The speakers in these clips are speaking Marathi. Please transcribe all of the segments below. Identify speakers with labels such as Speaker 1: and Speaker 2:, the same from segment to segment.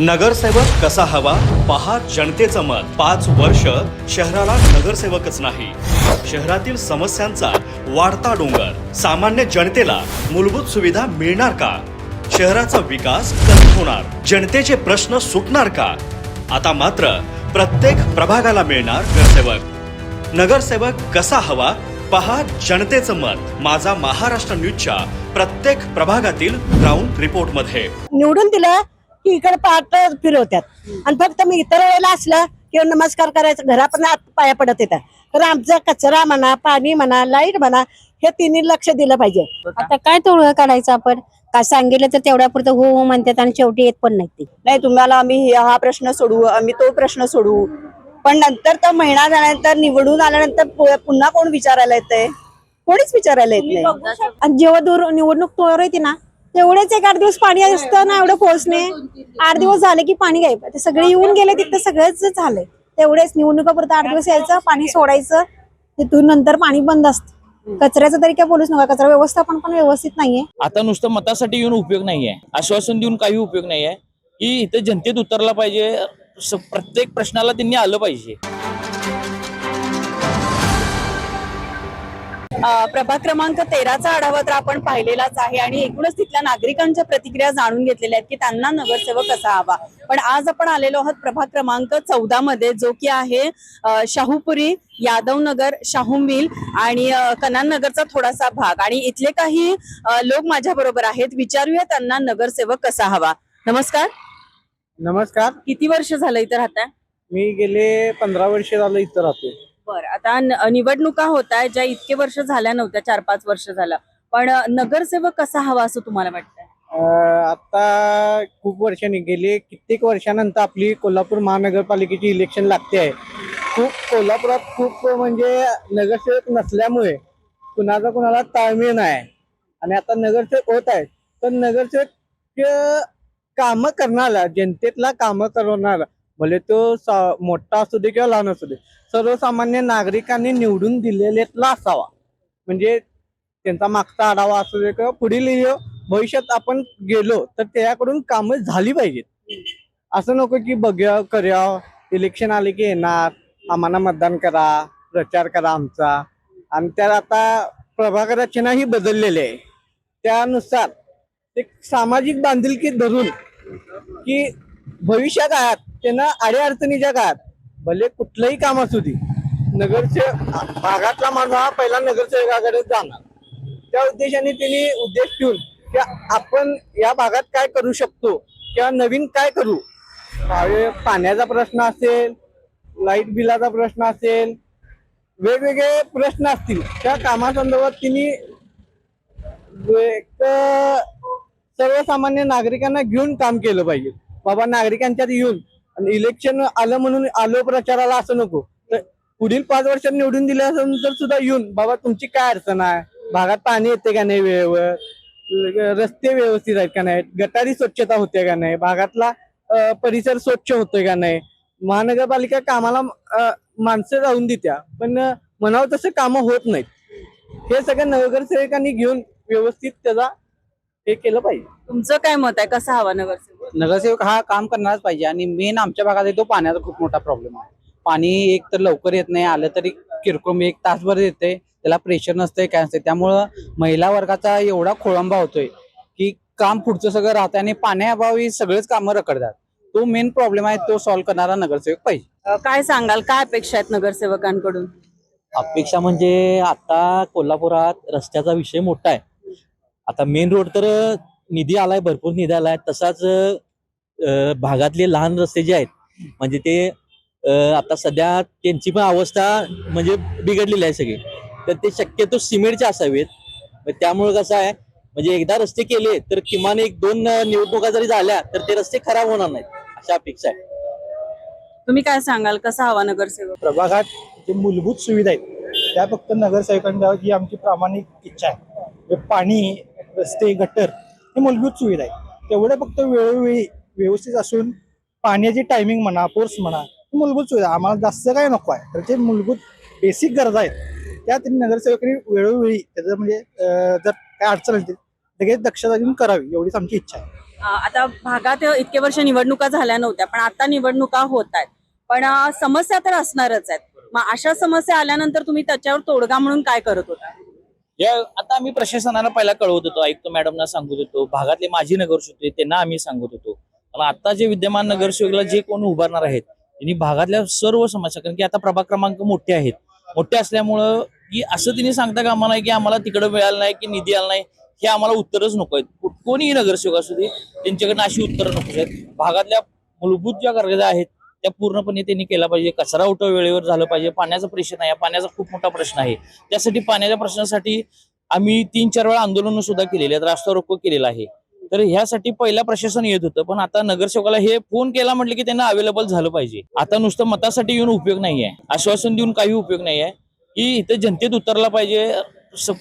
Speaker 1: नगरसेवक कसा हवा? पहा जनतेचं मत. पाच वर्ष शहराला नगरसेवकच नाही. शहरातील समस्यांचा वाढता डोंगर. सामान्य जनतेला मूलभूत सुविधा मिळणार का? शहराचा विकास कधी होणार? जनतेचे प्रश्न सुटणार का? आता मात्र प्रत्येक प्रभागाला मिळणार नगरसेवक. नगरसेवक कसा हवा? पहा जनतेचं मत. माझा महाराष्ट्र न्यूजच्या प्रत्येक प्रभागातील ग्राउंड रिपोर्टमध्ये.
Speaker 2: निवडून दिलं की इकडे पाठ फिरवतात आणि फक्त मी इतर वेळेला असलं की नमस्कार करायचं घरापर्यंत आत पाया पडत येतात. तर आमचा कचरा म्हणा पाणी म्हणा लाइट म्हणा हे तिन्ही लक्ष दिलं पाहिजे.
Speaker 3: आता काय तोडगा काढायचं आपण? काय सांगितलं तर तेवढ्या पुरतं हो हो म्हणतात आणि शेवटी येत पण नाही ते.
Speaker 4: नाही तुम्हाला आम्ही हे- हा प्रश्न सोडवू आम्ही तो प्रश्न सोडवू. पण नंतर तर महिना झाल्यानंतर निवडून आल्यानंतर पुन्हा कोण विचारायला येतंय? कोणीच विचारायला येत नाही.
Speaker 2: आणि जेव्हा दूर निवडणूक तोर येते ना तेवढेच एक आठ दिवस पाणी असतं ना एवढं पोहोचणे. आठ दिवस झाले की पाणी गायब. ते सगळे येऊन गेले तिथं सगळंच झालंय तेवढेच निवडणुकापुरत आठ दिवस यायचं पाणी सोडायचं. तिथून नंतर पाणी बंद असतं. कचऱ्याचं तरी काय बोलूच नका. कचरा व्यवस्थापन पण व्यवस्थित नाहीये.
Speaker 5: आता नुसतं मतासाठी येऊन उपयोग नाहीये. आश्वासन देऊन काही उपयोग नाहीये. की इथं जनतेत उतरला पाहिजे. प्रत्येक प्रश्नाला त्यांनी आलं पाहिजे.
Speaker 4: प्रभाग क्रमांक तेराचा आढावा तर आपण पाहिलेलाच आहे आणि एकूणच तिथल्या नागरिकांच्या प्रतिक्रिया जाणून घेतलेल्या आहेत की त्यांना नगरसेवक कसा हवा. पण आज आपण आलेलो आहोत प्रभाग क्रमांक चौदा मध्ये जो की आहे शाहूपुरी यादव नगर शाहू मिल आणि कनान नगरचा थोडासा भाग. आणि इथले काही लोक माझ्या बरोबर आहेत. विचारूया त्यांना नगरसेवक कसा हवा. नमस्कार.
Speaker 6: नमस्कार.
Speaker 4: किती वर्ष झालं इथं राहताय?
Speaker 6: मी गेले पंधरा वर्ष झालं इथं राहतो
Speaker 4: बर आता न- निवडणुका होत आहेत ज्या इतके वर्ष झाल्या नव्हत्या चार पाच वर्ष झालं. पण नगरसेवक कसा हवा असं तुम्हाला वाटतंय?
Speaker 6: अं, आता खूप वर्षांनी गेले कित्येक वर्षानंतर आपली कोल्हापूर महानगरपालिकेची इलेक्शन लागते आहे. खूप कोल्हापुरात खूप म्हणजे नगरसेवक नसल्यामुळे कुणाचा कुणाला ताळमेळ नाही. आणि आता नगरसेवक होत आहेत. तर नगरसेवक कामं करणारा जनतेतला कामं करणारा भले तो सा- मोठा असू दे किंवा लहान असू दे सर्वसामान्य नागरिकांनी निवडून दिलेल्यातला असावा. म्हणजे त्यांचा मागचा आढावा असू दे किंवा पुढील भविष्यात आपण गेलो तर त्याच्याकडून कामं झाली पाहिजेत. असं नको की बघ्या करूया इलेक्शन आले की येणार आम्हाला मतदान करा प्रचार करा आमचा. आणि त्यात आता प्रभाकर रचनाही बदललेली आहे. त्यानुसार एक सामाजिक बांधिलकी धरून की भविष्या काळात त्यांना अडीअडचणीच्या काळात भले कुठलंही काम असू दे नगरसेवक भागातला माणूस हा पहिला नगरसेवकाकडे जाणार. त्या उद्देशाने त्यांनी उद्देश ठेवून की आपण या भागात काय करू शकतो किंवा नवीन काय करू? पाण्याचा प्रश्न असेल लाइट बिलाचा प्रश्न असेल वेगवेगळे प्रश्न असतील त्या कामासंदर्भात तिने एक सर्वसामान्य नागरिकांना घेऊन काम केलं पाहिजे. बाबा नागरिकांच्यात येऊन आणि इलेक्शन आलं म्हणून आलो प्रचाराला असं नको. तर पुढील पाच वर्षात निवडून दिल्यानंतर सुद्धा येऊन बाबा तुमची काय अडचण आहे? भागात पाणी येते का नाही वेळेवर? रस्ते व्यवस्थित आहेत का नाही? गटारी स्वच्छता होते का नाही? भागातला परिसर स्वच्छ होतोय का नाही? महानगरपालिका कामाला माणसं जाऊन देत्या पण म्हणावं तसं कामं होत नाहीत. हे सगळं नगरसेवकांनी घेऊन व्यवस्थित त्याचा हे केलं पाहिजे.
Speaker 4: तुमचं काय मत आहे? कसं हवा नगरसेवक
Speaker 7: नगरसेवक हा काम करणारच पाहिजे आणि मेन आमच्या भागात आहे तो पाण्याचा खूप मोठा प्रॉब्लेम आहे. पाणी एक तर लवकर येत नाही आलं तरी किरकोळ एक तासभर येते त्याला प्रेशर नसतंय काय नसतंय. त्यामुळं महिला वर्गाचा एवढा खोळंबा होतोय की काम पुढचं सगळं राहतंय आणि पाण्याअभावी सगळेच कामं रखडतात. तो मेन प्रॉब्लेम आहे तो सॉल्व्ह करणारा नगरसेवक पाहिजे.
Speaker 4: काय सांगाल काय अपेक्षा आहेत नगरसेवकांकडून?
Speaker 5: अपेक्षा म्हणजे आता कोल्हापुरात रस्त्याचा विषय मोठा आहे. आता मेन रोड तर निधी आलाय भरपूर निधी आलाय. तसाच भागातले लहान रस्ते जे आहेत म्हणजे ते आता सध्या त्यांची पण अवस्था म्हणजे बिघडलेली आहे सगळी. तर ते शक्यतो सिमेंटचे असावेत. मग त्यामुळे कसं आहे म्हणजे एकदा रस्ते केले तर किमान एक दोन निवडणुका जरी झाल्या तर ते रस्ते खराब होणार नाहीत अशा अपेक्षा आहे.
Speaker 4: तुम्ही काय सांगाल कसा हवा नगरसेवक?
Speaker 8: प्रभागात जे मूलभूत सुविधा आहेत त्या फक्त नगरसेवकांनी द्याव्यात ही आमची प्रामाणिक इच्छा आहे. म्हणजे पाणी रस्ते गटर ही मूलभूत सुविधा आहे. तेवढे फक्त वेळोवेळी व्यवस्थित असून पाण्याची टायमिंग म्हणा फोर्स म्हणा ही मूलभूत सुविधा आम्हाला जास्त काय नको आहे. तर जे मूलभूत बेसिक गरजा आहेत त्या त्यांनी नगरसेवकांनी वेळोवेळी त्याचं म्हणजे जर काय अडचण असतील लगेच दक्षता घेऊन करावी एवढीच आमची इच्छा आहे.
Speaker 4: आता भागात इतके वर्ष निवडणुका झाल्या नव्हत्या पण आता निवडणुका होत आहेत. पण समस्या तर असणारच आहेत. मग अशा समस्या आल्यानंतर तुम्ही त्याच्यावर तोडगा म्हणून काय करत होता?
Speaker 9: या आता आम्ही प्रशासनाला पहिला कळवत होतो आयुक्त मॅडमना सांगत होतो भागातले माजी नगरसेवक होते त्यांना आम्ही सांगत होतो. पण आता जे विद्यमान नगरसेवकला जे कोण उभारणार आहेत त्यांनी भागातल्या सर्व समस्या कारण की आता प्रभाग क्रमांक मोठे आहेत. मोठे असल्यामुळं की असं तिने सांगता कामा नाही की आम्हाला तिकडं मिळालं नाही की निधी आला नाही हे आम्हाला उत्तरच नको आहेत. कोणीही नगरसेवक असू दे त्यांच्याकडनं अशी उत्तरं नको आहेत. भागातल्या मूलभूत ज्या गरजा आहेत त्या पूर्णपणे त्यांनी केला पाहिजे. कचरा उठव वेळेवर झालं पाहिजे. पाण्याचा प्रश्न आहे पाण्याचा खूप मोठा प्रश्न आहे. त्यासाठी पाण्याच्या प्रश्नासाठी आम्ही तीन चार वेळा आंदोलन सुद्धा केलेले आहेत. रास्ता रोको केलेला आहे. तर ह्यासाठी पहिला प्रशासन येत होतं. पण आता नगरसेवकाला हे फोन केला म्हटलं की त्यांना अवेलेबल झालं पाहिजे. आता नुसतं मतासाठी येऊन उपयोग नाही आहे आश्वासन देऊन काही उपयोग नाही आहे की इथं जनतेत उतरला पाहिजे.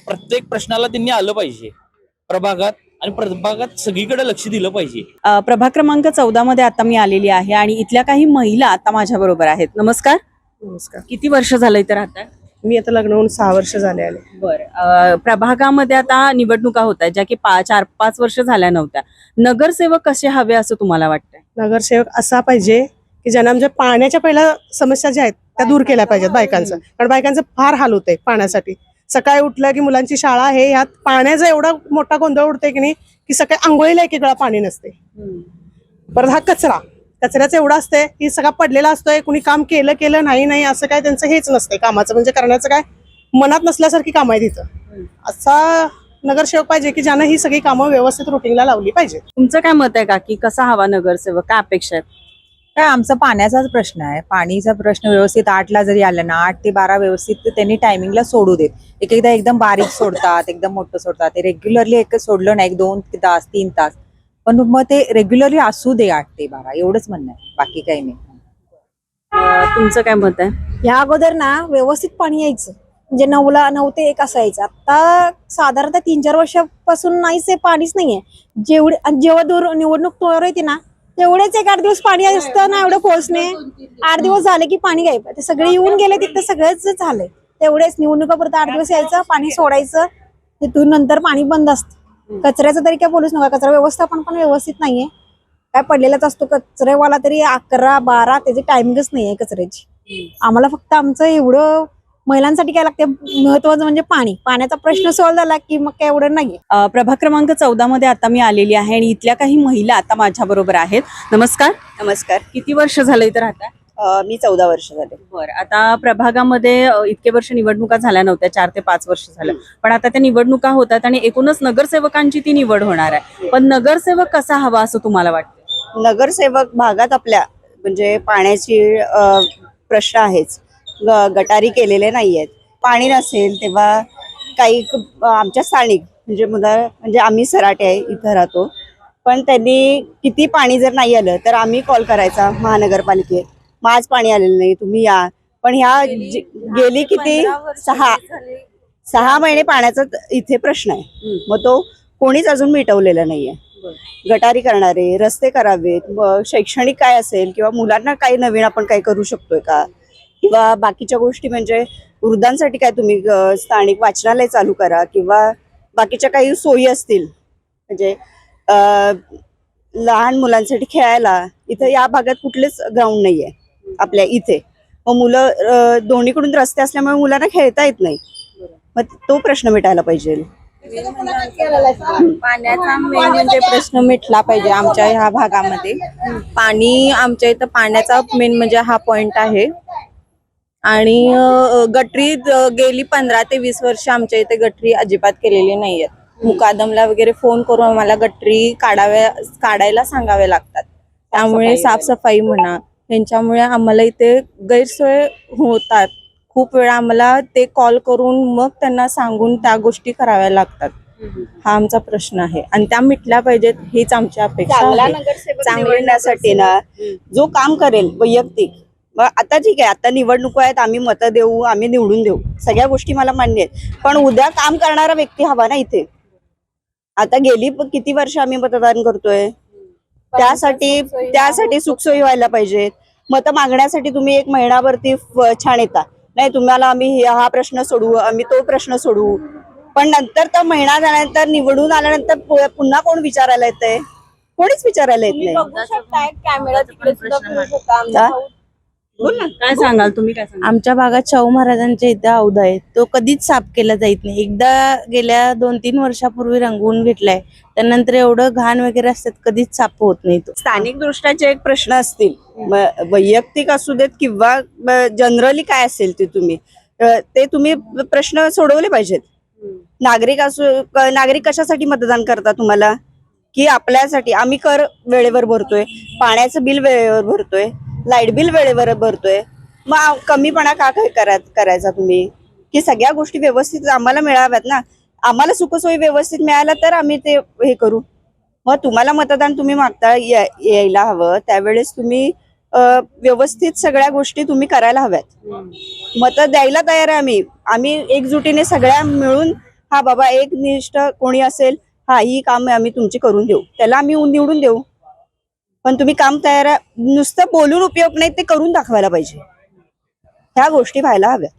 Speaker 9: प्रत्येक प्रश्नाला त्यांनी आलं पाहिजे. प्रभागात आणि प्रभागात सगळीकडे लक्ष दिलं पाहिजे.
Speaker 4: अ, प्रभाग क्रमांक चौदा मध्ये आता मी आलेली आहे आणि इथल्या काही महिला आता माझ्या बरोबर आहेत. नमस्कार.
Speaker 2: नमस्कार.
Speaker 4: किती वर्ष झालं इथे राहताय?
Speaker 2: मी आता लग्न होऊन सहा वर्ष झाले आले
Speaker 4: बरं. प्रभागामध्ये आता निवडणुका होत आहेत ज्या की पा चार पाच वर्ष झाल्या नव्हत्या. नगरसेवक कसे हवे असं तुम्हाला वाटतंय?
Speaker 2: नगरसेवक असा पाहिजे की ज्यांना म्हणजे पाण्याच्या पहिल्या समस्या ज्या आहेत त्या दूर केल्या पाहिजेत बायकांचं. कारण बायकांचं फार हाल होतंय पाण्यासाठी. सकाळी उठलं की मुलांची शाळा आहे ह्यात पाण्याचा एवढा मोठा गोंधळ उडतोय की नाही की सकाळी आंघोळीला एक वेळा पाणी नसते. परत हा कचरा कचऱ्याचं एवढं असतंय की सगळा पडलेला असतोय कुणी काम केलं केलं नाही नाही असं काय त्यांचं हेच नसतंय कामाचं. म्हणजे करण्याचं काय? मनात नसल्यासारखी कामं आहे तिथं असा नगरसेवक पाहिजे की ज्यानं ही सगळी कामं व्यवस्थित रुटीनला लावली पाहिजे.
Speaker 4: तुमचं काय मत आहे का की कसा हवा नगरसेवक? काय अपेक्षा आहेत?
Speaker 10: काय आमचा पाण्याचाच प्रश्न आहे. पाणीचा प्रश्न व्यवस्थित आठला जरी आला ना आठ ते बारा व्यवस्थित त्यांनी टायमिंगला सोडू देत. एक एकदा एकदम बारीक सोडतात एकदम मोठं सोडतात. ते रेग्युलरली एकच सोडलं ना एक दोन तास तीन तास. पण मग ते रेग्युलरली असू दे आठ ते बारा एवढंच म्हणणं आहे. बाकी काही नाही.
Speaker 4: तुमचं काय मत आहे?
Speaker 2: या अगोदर ना व्यवस्थित पाणी यायचं. म्हणजे नऊला नऊ ते एक असायचं. आता साधारणतः तीन चार वर्षापासून नाहीच आहे पाणीच नाहीये. जेवढे जेव्हा दूर निवडणूक तोवर येते ना तेवढेच एक आठ दिवस पाणी असतं ना एवढं पोहोचणे आठ दिवस झाले की पाणी गायब ते सगळे येऊन गेले तिथं सगळंच झालंय तेवढेच निवडणुकापुरतं आठ दिवस यायचं पाणी सोडायचं. तिथून नंतर पाणी बंद असतं. कचऱ्याचं तरी काय बोलूच नका. कचरा व्यवस्थापन पण व्यवस्थित नाहीये. काय पडलेलाच असतो. कचरेवाला तरी अकरा बारा त्याची टायमिंगच नाहीये कचऱ्याची. आम्हाला फक्त आमचं एवढं महिलांसाठी काय लागते? महत्वाचं म्हणजे पाणी. पाण्याचा प्रश्न सॉल्व्ह झाला की मग काय एवढं नाही
Speaker 4: प्रभाग क्रमांक चौदा मध्ये आता मी आलेली आहे आणि इथल्या काही महिला आता माझ्या बरोबर आहेत. नमस्कार.
Speaker 10: नमस्कार.
Speaker 4: किती वर्ष झालं इथं राहताय?
Speaker 10: मी चौदा वर्ष झाले.
Speaker 4: बरं. आता प्रभागामध्ये इतके वर्ष निवडणुका झाल्या नव्हत्या चार ते पाच वर्ष झालं. पण आता त्या निवडणुका होतात आणि एकूणच नगरसेवकांची ती निवड होणार आहे. पण नगरसेवक कसा हवा असं तुम्हाला वाटतं?
Speaker 10: नगरसेवक भागात आपल्या म्हणजे पाण्याची प्रश्न आहेच. गटारी केलेले नाही आहेत पाणी नसेल तेव्हा काही आमच्या स्थानिक म्हणजे मुलं म्हणजे आम्ही सराटे आहे इथं राहतो. पण त्यांनी किती पाणी जर नाही आलं तर आम्ही कॉल करायचा महानगरपालिकेत. मग आज पाणी आलेलं नाही तुम्ही या. पण ह्या गेली किती? सहा. सहा महिने पाण्याचा इथे प्रश्न आहे. मग तो कोणीच अजून मिटवलेला नाहीये. गटारी करणारे रस्ते करावेत शैक्षणिक काय असेल किंवा मुलांना काही नवीन आपण काय करू शकतोय का? किंवा बाकीच्या गोष्टी म्हणजे वृद्धांसाठी काय तुम्ही स्थानिक वाचनालय चालू करा किंवा बाकीच्या काही सोयी असतील? म्हणजे लहान मुलांसाठी खेळायला इथं या भागात कुठलेच ग्राउंड नाहीये आपल्या इथे. मग मुलं दोन्हीकडून रस्ते असल्यामुळे मुलांना खेळता येत नाही. मग तो प्रश्न मिटायला पाहिजे.
Speaker 11: पाण्याचा मेन म्हणजे प्रश्न मिटला पाहिजे आमच्या ह्या भागामध्ये. पाणी आमच्या इथं पाण्याचा मेन म्हणजे हा पॉइंट आहे. आणि गटरी गेली पंधरा ते वीस वर्ष आमच्या इथे गटरी अजिबात केलेली नाहीयेत. मुकादमला वगैरे फोन करून आम्हाला गटरी काढाव्या काढायला सांगावे लागतात. त्यामुळे साफसफाई म्हणा यांच्यामुळे आम्हाला इथे गैरसोय होतात. खूप वेळा आम्हाला ते कॉल करून मग त्यांना सांगून त्या गोष्टी कराव्या लागतात. हा आमचा प्रश्न आहे. आणि त्या मिटल्या पाहिजेत हीच आमची अपेक्षा
Speaker 10: चांगला नगरसेवक निवडण्यासाठी ना जो काम करेल वैयक्तिक मग आता ठीक आहे आता निवडणूक आहेत आम्ही मतं देऊ आम्ही निवडून देऊ. सगळ्या गोष्टी मला मान्य आहेत. पण उद्या काम करणारा व्यक्ती हवा ना इथे? आता गेली प- किती वर्ष आम्ही मतदान करतोय? त्यासाठी त्यासाठी सुखसोयी व्हायला पाहिजेत. मतं मागण्यासाठी तुम्ही एक महिनाभरती फ- छान येता. नाही तुम्हाला आम्ही हे- हा प्रश्न सोडवू आम्ही तो प्रश्न सोडवू पण नंतर तर महिना झाल्यानंतर निवडून आल्यानंतर पु- पुन्हा कोण विचारायला येतंय? कोणीच विचारायला येत नाही.
Speaker 11: कॅमेरा तिकडे सुद्धा फिरू शकता आमचा भाऊ.
Speaker 10: बोल ना.
Speaker 4: काय सांगाल? तुम्ही काय सांगाल?
Speaker 11: आमच्या भागात शाहू महाराजांच्या इथे हौदा आहे. तो कधीच साफ केला जात नाही. एकदा गेल्या दोन तीन वर्षापूर्वी रंगवून घेतलाय. त्यानंतर एवढं घाण वगैरे असतात कधीच साफ होत नाही तो.
Speaker 10: स्थानिक दृष्ट्याचे एक प्रश्न असतील. म- वैयक्तिक असू देत किंवा जनरली काय असेल ते तुम्ही? अ, ते तुम्ही प्रश्न सोडवले पाहिजेत. नागरिक असू क- नागरिक कशासाठी मतदान करता तुम्हाला? की आपल्यासाठी? आम्ही कर वेळेवर भरतोय. पाण्याचं बिल वेळेवर भरतोय. लाइट बिल वेळेवर भरतोय. मग कमीपणा का काय करा करायचा तुम्ही? की सगळ्या गोष्टी व्यवस्थित आम्हाला मिळाव्यात ना? आम्हाला सुखसोयी व्यवस्थित मिळाल्या तर आम्ही ते हे करू. मग तुम्हाला मतदान तुम्ही मागता यायला हवं. त्यावेळेस तुम्ही व्यवस्थित सगळ्या गोष्टी तुम्ही करायला हव्यात. मत द्यायला तयार आहे आम्ही. आम्ही एकजुटीने सगळ्या मिळून हा बाबा एक निष्ठ कोणी असेल हा ही काम आम्ही तुमची करून देऊ. त्याला आम्ही निवडून देऊ. पण तुम्ही काम तयार आहे. नुसतं बोलून उपयोग नाही ते करून दाखवायला पाहिजे. ह्या गोष्टी व्हायला हव्यात.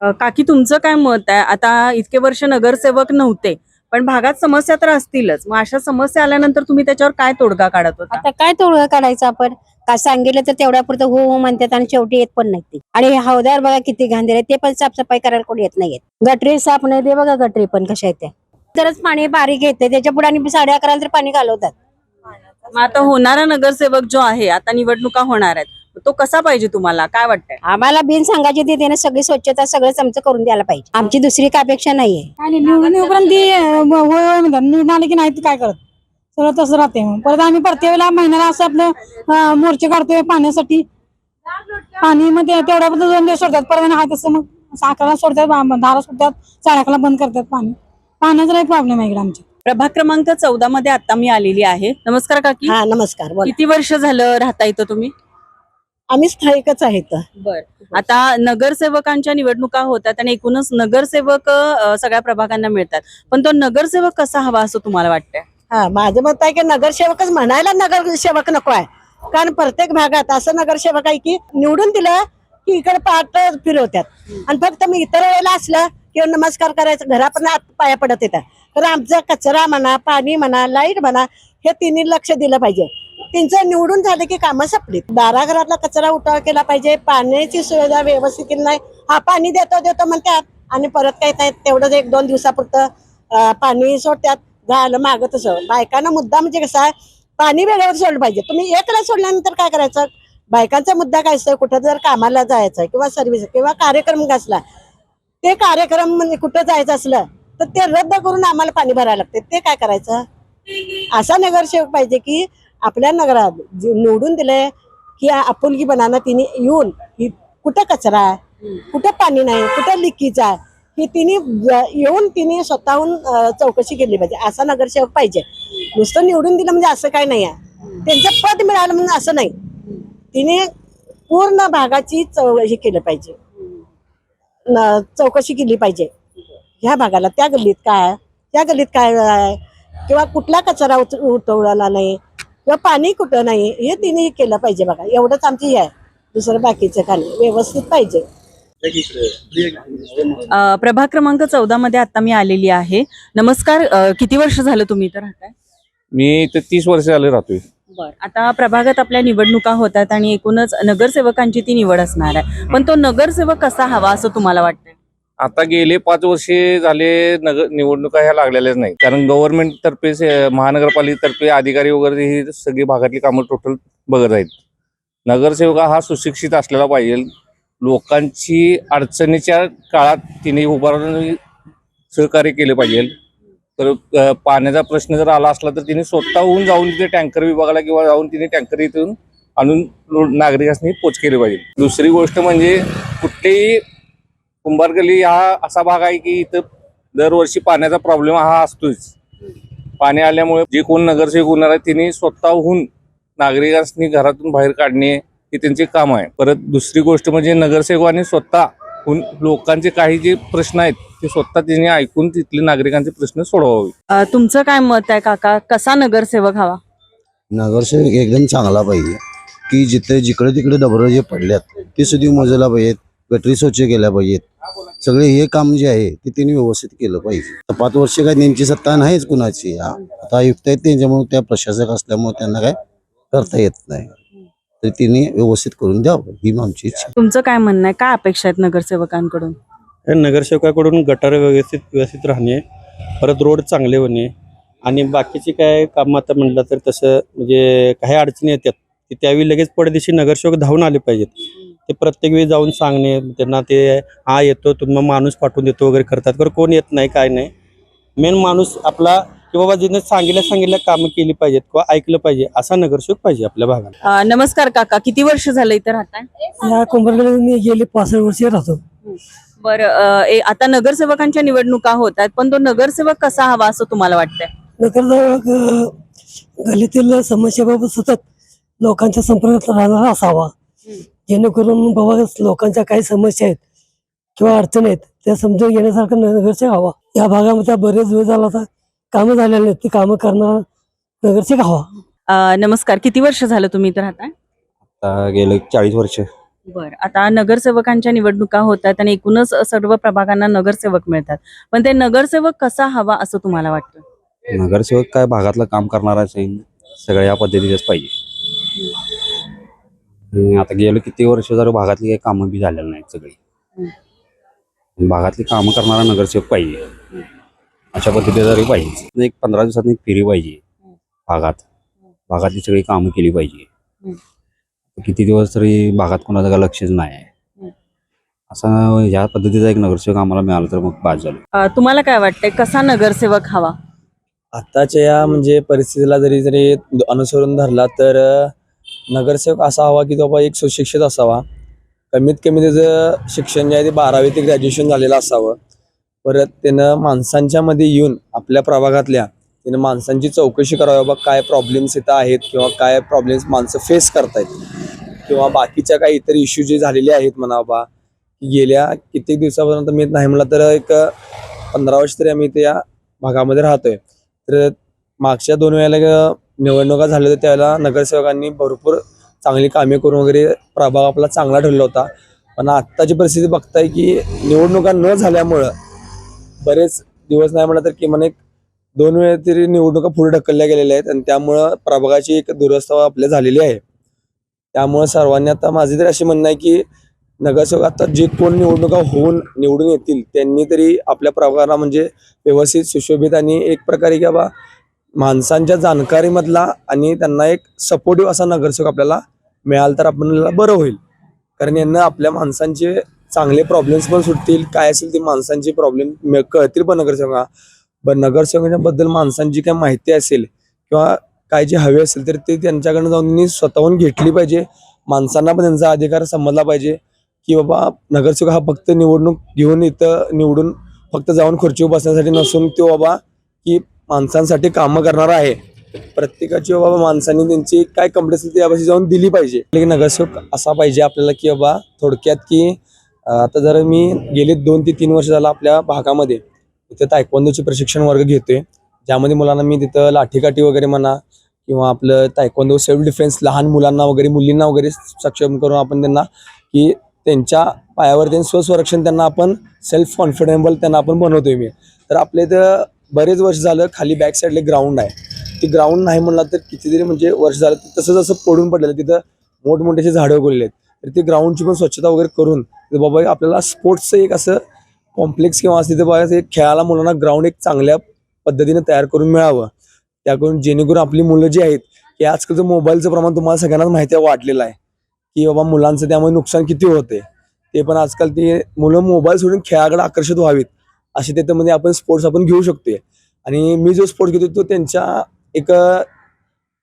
Speaker 4: अ, काकी तुमचं काय मत आहे? आता इतके वर्ष नगरसेवक नव्हते पण भागात समस्या तर असतीलच. मग अशा समस्या आल्यानंतर तुम्ही त्याच्यावर काय तोडगा काढत होता?
Speaker 12: आता काय तोडगा काढायचं आपण? काय सांगितलं तर तेवढ्या पुरतं हो हो म्हणतात आणि शेवटी येत पण नाही ते. आणि हे हौदार बघा किती घाण दिले ते पण साफसफाई करायला कोणी येत नाहीयेत. गटरी साफ नाही ते बघा गटरी पण कशा आहेत त्या. तरच पाणी बारीक येते. त्याच्या पुढे आणि साडे अकराला तर पाणी घालवतात.
Speaker 4: मग आता होणारा नगरसेवक जो आहे आता निवडणुका होणार आहेत. तो कसा पाहिजे तुम्हाला? काय वाटतंय?
Speaker 12: आम्हाला बिन सांगायची ते त्याने सगळी स्वच्छता सगळंच आमचं करून द्यायला पाहिजे. आमची दुसरी काय अपेक्षा नाहीये.
Speaker 13: आणि निवडून येऊपर्यंत ती अं, होय होय म्हणतात निवडून आले की नाही ते काय करत? सगळं तसं राहते मग. परत आम्ही प्रत्येक वेळेला महिन्याला असं आपलं अं, मोर्चे काढतोय पाण्यासाठी. पाणी मग ते तेवढ्या बद्दल दोन दिवस सोडतात. परत आणि हा तसं मग साखरला सोडतात बा- दारा सोडतात चाळकाला बंद करतात पाणी. पाण्याचा लई प्रॉब्लेम आहे इकडे आमच्या.
Speaker 4: प्रभाग क्रमांक चौदा मध्ये आता मी आलेली आहे. नमस्कार काकी.
Speaker 12: हा नमस्कार बोला.
Speaker 4: किती वर्ष झालं राहता इथं तुम्ही?
Speaker 12: आम्ही स्थायिकच आहेत
Speaker 4: बर. आता नगरसेवकांच्या निवडणुका होतात आणि एकूणच नगरसेवक अ, सगळ्या प्रभागांना मिळतात. पण तो नगरसेवक कसा हवा असं तुम्हाला वाटतंय?
Speaker 12: हा माझं मत आहे की नगरसेवकच म्हणायला नगरसेवक नको आहे. कारण प्रत्येक भागात असं नगरसेवक आहे की निवडून दिलं की इकडे पाठ फिरवतात. आणि फक्त मी इतर वेळेला असलं की नमस्कार करायचं घरापर्यंत आत पाया पडत येतात. तर आमचा कचरा म्हणा पाणी म्हणा लाइट म्हणा हे तिन्ही लक्ष दिलं पाहिजे. त्यांचं निवडून झालं की कामं संपली दाराघरातला कचरा उठाव केला पाहिजे पाण्याची सुविधा व्यवस्थित नाही. हा पाणी देतो देतो म्हणतात आणि परत काही नाही तेवढंच एक दोन दिवसापुरतं पाणी सोडतात. झालं मागं तसं. बायकांना मुद्दा म्हणजे कसा आहे पाणी वेळेवर सोडलं पाहिजे. तुम्ही एकला सोडल्यानंतर काय करायचं? बायकांचा मुद्दा काय असतो? कुठं जर कामाला जायचं किंवा सर्व्हिस किंवा कार्यक्रम असला ते कार्यक्रम म्हणजे कुठं जायचं असलं तर ते रद्द करून आम्हाला पाणी भरायला लागते. ते काय करायचं? असा नगरसेवक पाहिजे की आपल्या नगरात जे निवडून दिलंय की आपुलकी बनाना तिने येऊन कुठं कचरा आहे? कुठं पाणी नाही? कुठं लिकीचं आहे? ही तिने येऊन तिने स्वतःहून चौकशी केली पाहिजे. असा नगरसेवक पाहिजे. नुसतं निवडून दिलं म्हणजे असं काय नाही आहे. त्यांचं पद मिळालं म्हणून असं नाही. तिने पूर्ण भागाची चौ हे केलं पाहिजे. न- चौकशी केली पाहिजे. ह्या भागाला त्या गल्लीत काय आहे, त्या गल्लीत काय आहे? किंवा कुठला कचरा उच उठवला नाही? किंवा पाणी कुठं नाही? हे तिने केलं पाहिजे बघा. एवढंच आमची हे आहे. दुसरं बाकीचं काय नाही. व्यवस्थित पाहिजे.
Speaker 4: अ, प्रभाग क्रमांक चौदा मध्ये आता मी आलेली आहे. नमस्कार. अ, किती वर्ष झालं तुम्ही इथं राहताय?
Speaker 14: मी इथे तीस वर्ष झाले राहतोय.
Speaker 4: बर. आता प्रभागात आपल्या निवडणुका होतात आणि एकूणच नगरसेवकांची ती निवड असणार आहे. पण तो नगरसेवक कसा हवा असं तुम्हाला वाटतंय?
Speaker 14: आता गेले पाच वर्षे झाले नगर निवडणुका ह्या लागलेल्याच नाही कारण गव्हर्नमेंटतर्फे महानगरपालिकेतर्फे अधिकारी वगैरे ही सगळी भागातली कामं टोटल बघत आहेत. नगरसेवक हा सुशिक्षित असलेला पाहिजे. लोकांची अडचणीच्या काळात तिने उभा राहून सहकार्य केले पाहिजे. तर पाण्याचा प्रश्न जर आला असला तर तिने स्वतःहून जाऊन तिथे टँकर विभागाला किंवा जाऊन तिने टँकर इथून आणून लो- नागरिकांनी पोच केली पाहिजे. दुसरी गोष्ट म्हणजे कुठलेही कुंभारगली हा असा भाग आहे की इथं दरवर्षी पाण्याचा प्रॉब्लेम हा असतोच. पाणी आल्यामुळे जे कोण नगरसेवक होणार आहे तिने स्वतःहून नागरिकांनी घरातून बाहेर काढणे हे त्यांचे काम आहे. परत दुसरी गोष्ट म्हणजे नगरसेवकांनी स्वतः हुन- लोकांचे काही जे प्रश्न आहेत ते स्वतः त्यांनी ऐकून तिथले नागरिकांचे प्रश्न सोडवावे.
Speaker 4: तुमचं काय मत आहे काका? कसा नगरसेवक हवा?
Speaker 15: नगरसेवक एकदम चांगला पाहिजे. की जिथे जिकडे तिकडे डबरं जे पडल्यात ते सुद्धा मोजायला पाहिजेत. गटरी स्वच्छ केल्या पाहिजेत. सगळे हे काम जे आहे ते त्यांनी व्यवस्थित केलं पाहिजे. पाच वर्ष काय त्यांची सत्ता नाहीच कुणाची आता आयुक्त आहेत त्यांच्यामुळे त्या प्रशासक असल्यामुळे त्यांना काय करता येत नाही. तर त्यांनी व्यवस्थित करून द्यावं ही आमची इच्छा.
Speaker 4: तुमचं काय म्हणणं आहे? काय अपेक्षा आहेत नगरसेवकांकडून?
Speaker 16: नगरसेवकाकडून गटार व्यवस्थित व्यवस्थित राहणे परत रोड चांगले होणे आणि बाकीची काय कामं आता म्हटलं तर तसं म्हणजे काही अडचणी येतात की त्यावेळी लगेच पडदेशी नगरसेवक धावून आले पाहिजेत. ते प्रत्येक वेळी जाऊन सांगणे त्यांना ते हा येतो तुम्हाला माणूस पाठवून देतो वगैरे करतात. बरं कोण येत नाही काय नाही. मेन माणूस आपला की बाबा जिने सांगितल्या सांगितल्या कामं केली पाहिजेत किंवा ऐकलं पाहिजे असा नगरसेवक पाहिजे आपल्या भागात
Speaker 4: अ, नमस्कार काका किती वर्ष झालं इथे राहताय?
Speaker 13: या कुंभरकडे मी गेले पाच वर्ष राहतो.
Speaker 4: बरं अ, ए- आता नगरसेवकांच्या निवडणुका होत आहेत पण तो नगरसेवक कसा हवा असं तुम्हाला वाटतंय?
Speaker 13: नगरसेवक अ, गल्लीतील समस्याबाबत सतत लोकांच्या संपर्कात राहणारा असावा. जेणेकरून बाबा लोकांच्या काही समस्या आहेत किंवा अडचणी आहेत त्या समजून घेण्यासारखा नगरसेवक हवा या भागामध्ये बरेच वेळ झाला आता कामं झालेली आहेत ती कामं करणारा नगरसेवक हवा
Speaker 4: नमस्कार. किती वर्ष झालं तुम्ही इथे राहताय?
Speaker 16: गेले चाळीस वर्ष.
Speaker 4: बरं. आता नगरसेवकांच्या निवडणुका होत आहेत आणि एकूणच सर्व प्रभागांना नगरसेवक मिळतात. पण ते नगरसेवक कसा हवा असं तुम्हाला वाटतं?
Speaker 16: नगरसेवक काय भागातलं काम करणारा असेल सगळ्या या पद्धतीचंच पाहिजे. आणि आता गेलो किती वर्ष जर भागातली काही कामं बी झालेली नाहीत सगळी. भागातली कामं करणारा नगरसेवक पाहिजे. अशा पद्धतीने जरी पाहिजे एक पंधरा दिवसात एक फेरी पाहिजे भागात. भागातली सगळी कामं केली पाहिजे. किती दिवस तरी भागात कोणाचं काय लक्षच नाही आहे. असा ह्या पद्धतीचा एक नगरसेवक आम्हाला मिळाला तर मग बाद झालं.
Speaker 4: तुम्हाला काय वाटतंय कसा नगरसेवक हवा?
Speaker 16: आताच्या या म्हणजे परिस्थितीला जरी जरी अनुसरून धरला तर नगरसेवक असा हवा की तो बाबा एक सुशिक्षित असावा. कमीत कमी त्याचं शिक्षण जे आहे ते बारावी ते ग्रॅज्युएशन झालेलं असावं. परत त्यानं माणसांच्या मध्ये येऊन आपल्या प्रभागातल्या त्यानं माणसांची चौकशी करावी बाबा काय प्रॉब्लेम्स इथं आहेत किंवा काय प्रॉब्लेम्स माणसं फेस करतायत. किंवा बाकीच्या काही इतर इश्यू जे झालेले आहेत म्हणा बाबा की गेल्या कित्येक दिवसापर्यंत मी नाही म्हणलं तर एक पंधरा वर्ष तरी आम्ही त्या भागामध्ये राहतोय. तर मागच्या दोन वेळेला निवडणुका झाल्या होत्या त्यावेळेला नगरसेवकांनी भरपूर चांगली कामे करून वगैरे प्रभाव आपला चांगला ठरला होता. पण आत्ताची परिस्थिती बघताय की निवडणुका न झाल्यामुळं बरेच दिवस नाही म्हणलं तर किमान एक दोन वेळा तरी निवडणुका पुढे ढकलल्या गेलेल्या आहेत आणि त्यामुळं प्रभागाची एक दुरवस्था आपल्या झालेली आहे. त्यामुळं सर्वांनी आता माझी तरी अशी म्हणणं आहे की नगरसेवक आता जे कोण निवडणुका होऊन निवडून येतील त्यांनी तरी आपल्या प्रभागाला म्हणजे व्यवस्थित सुशोभित आणि एक प्रकारे की बाबा माणसांच्या जाणकारीमधला आणि त्यांना एक सपोर्टिव्ह असा नगरसेवक आपल्याला मिळाला तर आपल्याला बरं होईल. कारण यांना आपल्या माणसांचे चांगले प्रॉब्लेम्स पण सुटतील. काय असेल ते माणसांचे प्रॉब्लेम कळतील पण नगरसेवका पण नगरसेवकांच्याबद्दल माणसांची काय माहिती असेल किंवा काय जे हवे असेल तर ते त्यांच्याकडनं जाऊन त्यांनी स्वतःहून घेतली पाहिजे. माणसांना पण त्यांचा अधिकार समजला पाहिजे की बाबा नगरसेवक हा फक्त निवडणूक घेऊन इथं निवडून फक्त जाऊन खुर्चीवर बसण्यासाठी नसून तो बाबा की माणसांसाठी कामं करणारा आहे. प्रत्येकाची बाबा माणसांनी त्यांची काय कंप्लेंट असेल ती यापाशी जाऊन दिली पाहिजे. की नगरसेवक असा पाहिजे आपल्याला की बाबा थोडक्यात की आता जर मी गेले दोन ते तीन वर्ष झालं आपल्या भागामध्ये तिथं तायक्वांदोचे प्रशिक्षण वर्ग घेतोय. ज्यामध्ये मुलांना मी तिथं लाठीकाठी वगैरे म्हणा किंवा आपलं तायक्वांदो सेल्फ डिफेन्स लहान मुलांना वगैरे मुलींना वगैरे सक्षम करून आपण त्यांना की त्यांच्या पायावर त्यांनी स्वसंरक्षण त्यांना आपण सेल्फ कॉन्फिडेबल त्यांना आपण बनवतोय मी. तर आपल्या इथं बरेच वर्ष झालं खाली बॅक साईडला ग्राउंड आहे ती ग्राउंड नाही म्हणला तर कितीतरी म्हणजे वर्ष झालं तसं जसं पडून पडलेलं तिथं मोठमोठे झाडं उगवलेले आहेत. तर ते ग्राउंडची पण स्वच्छता वगैरे करून बाबा आपल्याला स्पोर्ट्सचं एक असं कॉम्प्लेक्स किंवा असं तिथं बघा एक खेळायला मुलांना ग्राउंड एक चांगल्या पद्धतीने तयार करून मिळावं. त्याकडून जेणेकरून आपली मुलं जी आहेत की आजकालचं मोबाईलचं प्रमाण तुम्हाला सगळ्यांनाच माहिती आहे वाढलेलं आहे. की बाबा मुलांचं त्यामुळे नुकसान किती होते ते पण आजकाल ते मुलं मोबाईल सोडून खेळाकडे आकर्षित व्हावीत. असे त्याच्यामध्ये आपण स्पोर्ट्स आपण घेऊ शकतोय. आणि मी जो स्पोर्ट घेतो तो त्यांच्या एक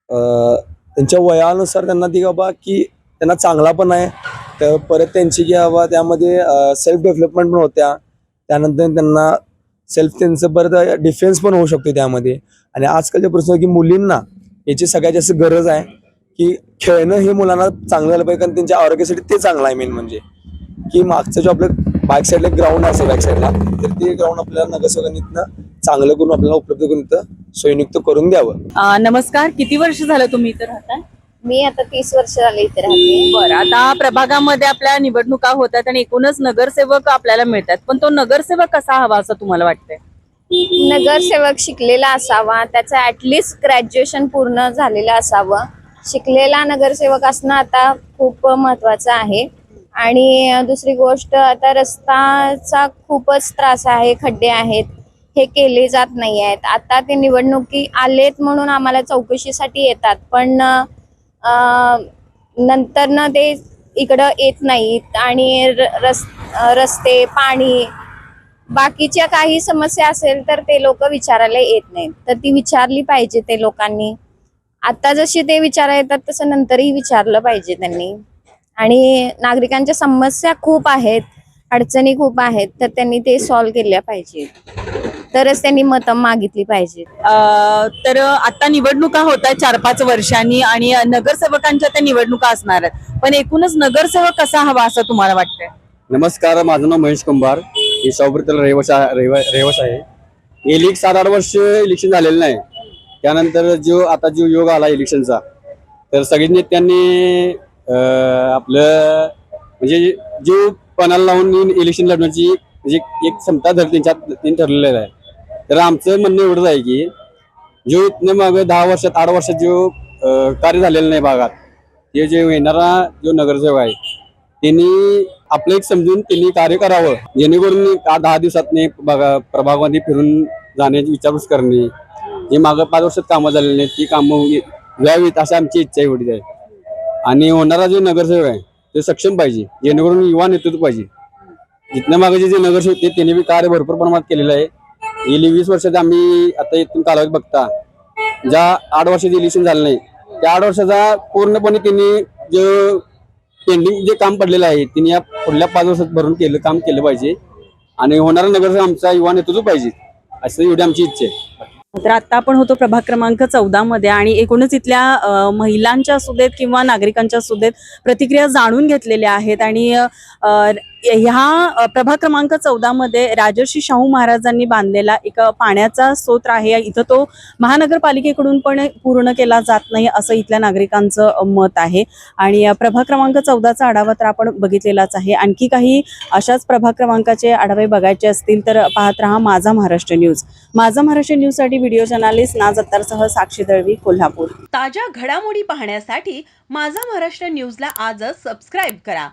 Speaker 16: त्यांच्या वयानुसार त्यांना ती बाबा की त्यांना चांगला पण आहे. तर परत त्यांची की बाबा त्यामध्ये सेल्फ डेव्हलपमेंट पण होत्या. त्यानंतर त्यांना सेल्फ त्यांचं परत डिफेन्स पण होऊ शकतो त्यामध्ये. आणि आजकालच्या प्रश्न की मुलींना याची सगळ्यात जास्त गरज आहे
Speaker 17: की खेळणं हे मुलांना चांगलं झालं पाहिजे कारण त्यांच्या आरोग्यासाठी ते चांगलं आहे मेन म्हणजे. की मागचं जो आपलं बॅक साईडला ग्राउंड असेल बॅक साईडला तर ते ग्राउंड आपल्याला नगरसेवकांनी चांगलं करून आपल्याला उपलब्ध करून इथं सोयीयुक्त करून द्यावं.
Speaker 4: अ, नमस्कार. किती वर्ष झालं तुम्ही इथं राहताय?
Speaker 18: मी आता तीस वर्ष झाले इथे राहते.
Speaker 4: बरं आता प्रभागामध्ये आपल्या निवडणुका होतात आणि एकूणच नगरसेवक आपल्याला मिळतात. पण तो नगरसेवक कसा हवा असं तुम्हाला वाटतंय?
Speaker 18: नगरसेवक शिकलेला असावा त्याचं ऍटलिस्ट ग्रॅज्युएशन पूर्ण झालेलं असावं. शिकलेला नगरसेवक असणं आता खूप महत्वाचं आहे. आणि दुसरी गोष्ट आता रस्ताचा खूपच त्रास आहे खड्डे आहेत. हे केले जात नाही आहेत. आता ते निवडणुकी आलेत म्हणून आम्हाला चौकशीसाठी येतात. पण नंतर ना ते इकडं येत नाहीत. आणि रस रस्ते पाणी बाकीच्या काही समस्या असेल तर ते लोक विचारायला येत नाहीत. तर ती विचारली पाहिजे ते लोकांनी. आता जशी ते विचारा येतात तसं नंतरही विचारलं पाहिजे त्यांनी. आणि नागरिकांच्या समस्या खूप आहेत अडचणी खूप आहेत तर त्यांनी ते सॉल्व्ह केल्या पाहिजेत. तरच त्यांनी मतं मागितली पाहिजेत.
Speaker 4: अ, तर आता निवडणुका होत आहेत चार पाच वर्षांनी आणि नगरसेवकांच्या त्या निवडणुका असणार आहेत. पण एकूणच नगरसेवक कसा हवा असं तुम्हाला वाटतंय?
Speaker 17: नमस्कार माझं नाव महेश कुंभार. मी शाहपुरीतील रहिवासी रहिवासी आहे. गेली एक सात आठ वर्ष इलेक्शन झालेलं नाही. त्यानंतर जो आता जो योग आला इलेक्शनचा तर सगळ्या नेत्यांनी अं, आपलं म्हणजे जो पणाला लावून इलेक्शन लढण्याची म्हणजे एक क्षमता धर त्यांच्यात त्यांनी ठरलेलं आहे. तर आमचं म्हणणं एवढंच आहे की जो इथनं मागे दहा वर्षात आठ वर्षात जो कार्य झालेलं नाही भागात. ते जे येणारा जो नगरसेवक आहे त्यांनी आपलं एक समजून त्यांनी कार्य करावं. जेणेकरून दहा दिवसात बघा प्रभागामध्ये फिरून जाण्याची विचारपूस करणे जे मागं पाच वर्षात कामं झालेली नाहीत ती कामं व्यावीत अशी आमची इच्छा एवढी आहे. आणि होणारा जो नगरसेवक आहे ते सक्षम पाहिजे. जेणेकरून युवा नेतृत्व पाहिजे. जिथनं मागे जे नगरसेवक ते त्यांनी बी कार्य भरपूर प्रमाणात केलेलं आहे. गेली वीस वर्षात आम्ही आता इथून कालावधी बघता ज्या आठ वर्षाचे इलेक्शन झालं नाही त्या आठ वर्षाचा पूर्णपणे त्यांनी जे पेंडिंग जे काम पडलेलं आहे त्यांनी या पुढल्या पाच वर्षात भरून केलं काम केलं पाहिजे. आणि होणारा नगरसेवक आमचा युवा नेतृत्व पाहिजे असं एवढी आमची इच्छा आहे.
Speaker 4: तर आता आपण होतो प्रभाग क्रमांक चौदा मध्ये आणि एकूणच इथल्या महिलांच्या असू देत किंवा नागरिकांच्या असू देत प्रतिक्रिया जाणून घेतलेल्या आहेत. आणि ह्या प्रभाग क्रमांक चौदा मध्ये राजर्षी शाहू महाराजांनी बांधलेला एक पाण्याचा स्रोत आहे. इथं तो महानगरपालिकेकडून पण पूर्ण केला जात नाही असं इथल्या नागरिकांचं मत आहे. आणि प्रभाग क्रमांक चौदाचा आढावा तर आपण बघितलेलाच आहे. आणखी काही अशाच प्रभाग क्रमांकाचे आढावे बघायचे असतील तर पाहत राहा माझा महाराष्ट्र न्यूज. माझा महाराष्ट्र न्यूजसाठी व्हिडिओ जर्नालिस्ट नाज अत्तारसह साक्षी दळवी कोल्हापूर.
Speaker 19: ताज्या घडामोडी पाहण्यासाठी माझा महाराष्ट्र न्यूजला आजच सबस्क्राईब करा.